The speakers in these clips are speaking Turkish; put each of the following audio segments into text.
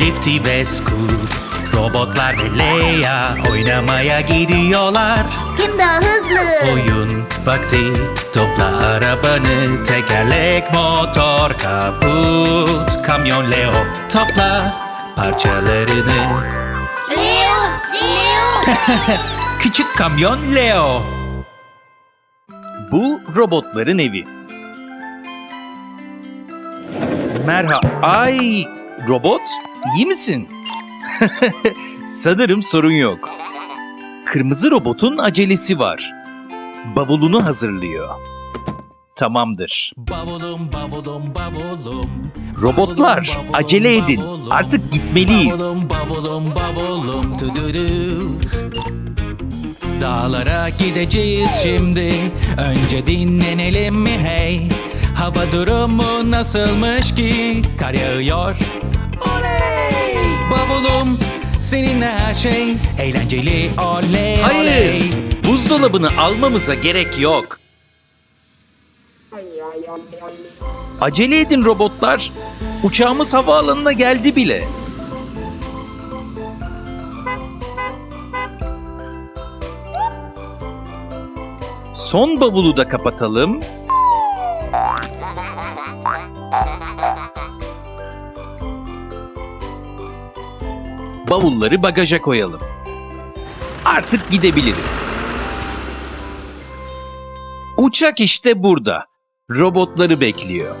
Lifty ve Scoot Robotlar ve Leia oynamaya gidiyorlar Kim daha hızlı? Oyun vakti Topla arabanı Tekerlek, motor, kaput Kamyon Leo Topla parçalarını Leo! Leo! Küçük kamyon Leo Bu robotların evi Merhaba Ay robot iyi misin? Sanırım sorun yok. Kırmızı robotun acelesi var. Bavulunu hazırlıyor. Tamamdır. Bavulum bavulum bavulum. Robotlar acele edin. Artık gitmeliyiz. Bavulum bavulum tududu. Dağlara gideceğiz şimdi. Önce dinlenelim mi hey? Hava durumu nasılmış ki? Kar yağıyor. Oley! Bavulum seninle her şey eğlenceli oley Hayır. Buzdolabını almamıza gerek yok. Acele edin robotlar. Uçağımız havaalanına geldi bile. Son bavulu da kapatalım. Bavulları bagaja koyalım. Artık gidebiliriz. Uçak işte burada. Robotları bekliyor.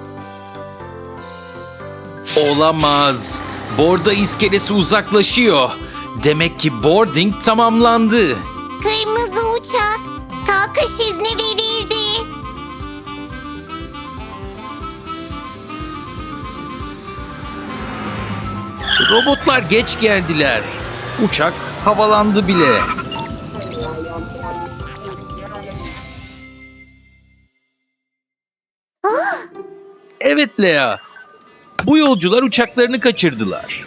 Olamaz. Borda iskelesi uzaklaşıyor. Demek ki boarding tamamlandı. Kırmızı uçak. Kalkış izni verildi. Robotlar geç geldiler. Uçak havalandı bile. Evet Lea. Bu yolcular uçaklarını kaçırdılar.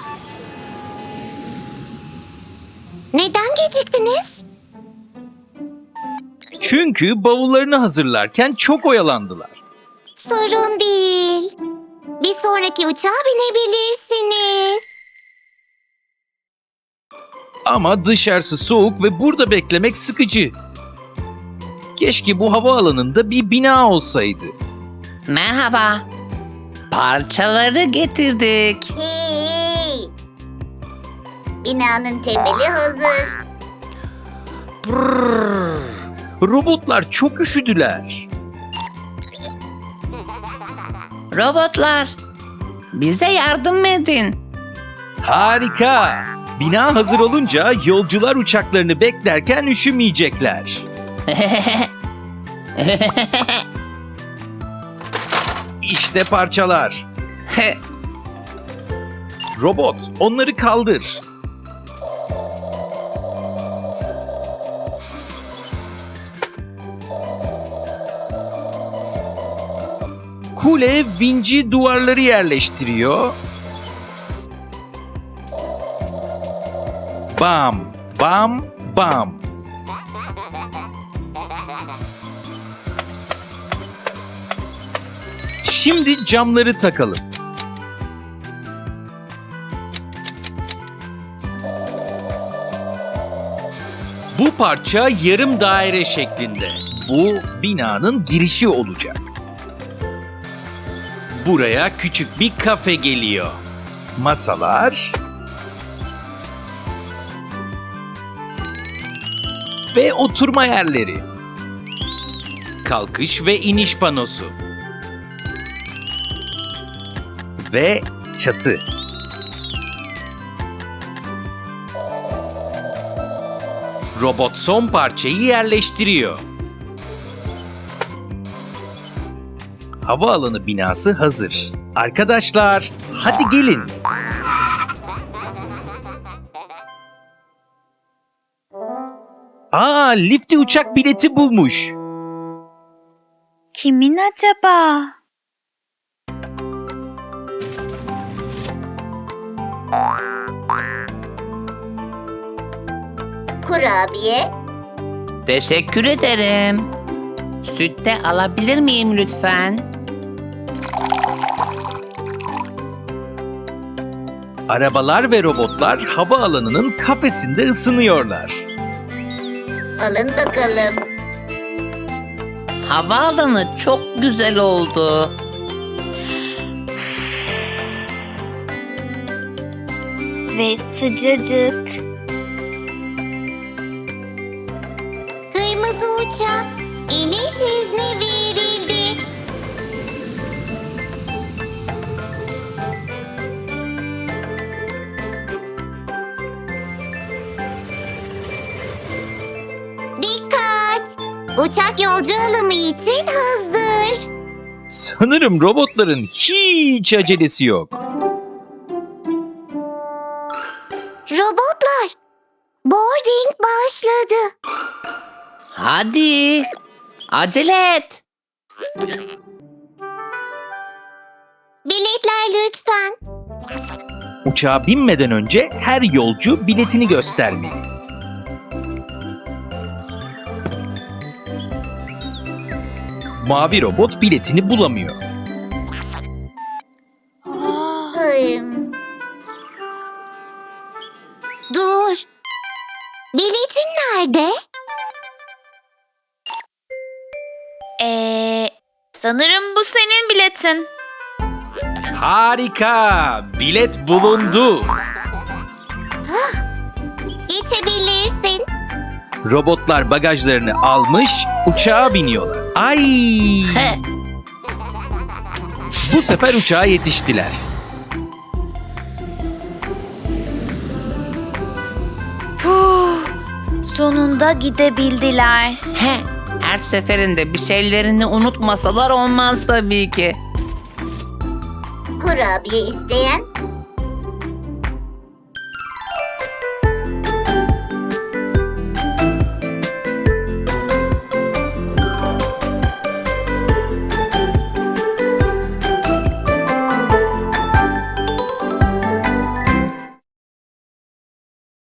Neden geciktiniz? Çünkü bavullarını hazırlarken çok oyalandılar. Sorun değil. Bir sonraki uçağa binebilirsiniz. Ama dışarısı soğuk ve burada beklemek sıkıcı. Keşke bu havaalanında bir bina olsaydı. Merhaba. Parçaları getirdik. Hey! Binanın temeli hazır. Brrr. Robotlar çok üşüdüler. Robotlar, bize yardım edin. Harika. Bina hazır olunca yolcular uçaklarını beklerken üşümeyecekler. İşte parçalar. Robot, onları kaldır. Kule vinci duvarları yerleştiriyor. Bam, bam, bam. Şimdi camları takalım. Bu parça yarım daire şeklinde. Bu binanın girişi olacak. Buraya küçük bir kafe geliyor. Masalar ve oturma yerleri. Kalkış ve iniş panosu. Ve çatı. Robot son parçayı yerleştiriyor. Havaalanı binası hazır. Arkadaşlar, hadi gelin. Aa, Lifty uçak bileti bulmuş. Kimin acaba? Kurabiye. Teşekkür ederim. Süt de alabilir miyim lütfen? Arabalar ve robotlar havaalanının kafesinde ısınıyorlar. Alın bakalım. Havaalanı çok güzel oldu. Ve sıcacık. Uçak yolcu alımı için hazır. Sanırım robotların hiç acelesi yok. Robotlar, boarding başladı. Hadi. Acele et. Biletler lütfen. Uçağa binmeden önce her yolcu biletini göstermeli. Mavi robot biletini bulamıyor. Dur. Biletin nerede? Ee, sanırım bu senin biletin. Harika! Bilet bulundu. Geçebilirsin. Robotlar bagajlarını almış, uçağa biniyorlar. Ay! He. Bu sefer uçağa yetiştiler. Puh, sonunda gidebildiler. He. Her seferinde bir şeylerini unutmasalar olmaz tabii ki. Kurabiye isteyen